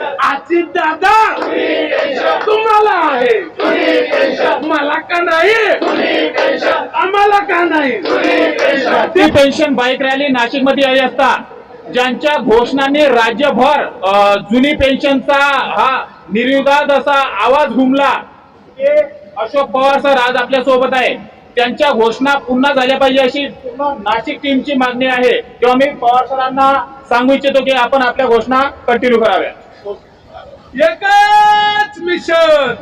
आजी दादा तुम्हाला आहे. मला का नाही? आम्हाला का नाही? ती पेन्शन बाईक रॅली नाशिकमध्ये आली असता ज्यांच्या घोषणाने राज्यभर जुनी पेन्शनचा हा निर्विवाद असा आवाज घुमला. ते अशोक पवार सर आज आपल्यासोबत आहे. त्यांच्या घोषणा पुन्हा झाल्या पाहिजे अशी नाशिक टीमची मागणी आहे. किंवा मी पवार सरांना सांगू इच्छितो की आपण आपल्या घोषणा कंटिन्यू कराव्या एकच मिशन.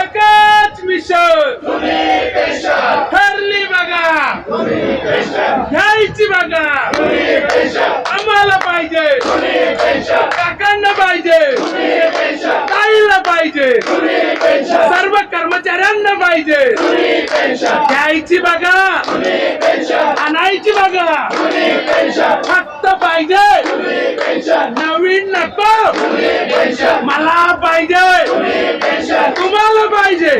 एकच मिशन. ठरली बघा. घ्यायची बघा. आम्हाला पाहिजे. काकांना पाहिजे. ताईला पाहिजे. सर्व कर्मचाऱ्यांना पाहिजे. घ्यायची बघा. आणायची बघा. फक्त पाहिजे. नवीन नको. मला पाहिजे. तुम्हाला पाहिजे.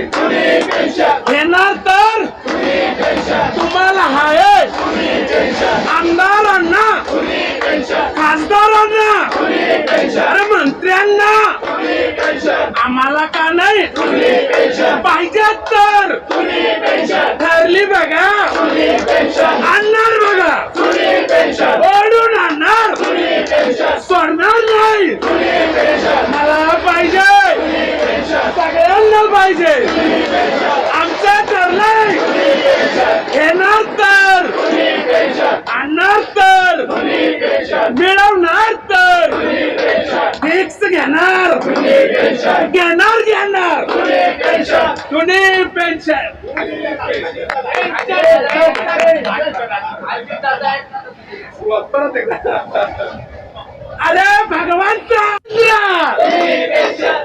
घेणार तर तुम्हाला हाय. आमदारांना खासदारांना अरे मंत्र्यांना आम्हाला का नाही? पाहिजे तर ठरली बघा आणणार बघा ओढून आणणार सोडणार नाही मला पाहिजे सगळ्यांना पाहिजे आमचं ठरलंय घेणार तर आणणार तर मिळवणार तर फिक्स घेणार घेणार घेणार. तुम्ही पेन्शन. अरे भगवंत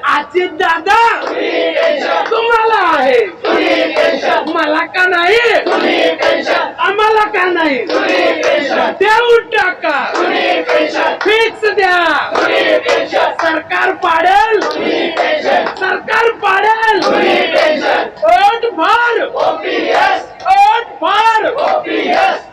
आजी दादा तुम्हाला आहे. मला का नाही? आम्हाला का नाही? देऊन टाका. OPS! on fire. OPS!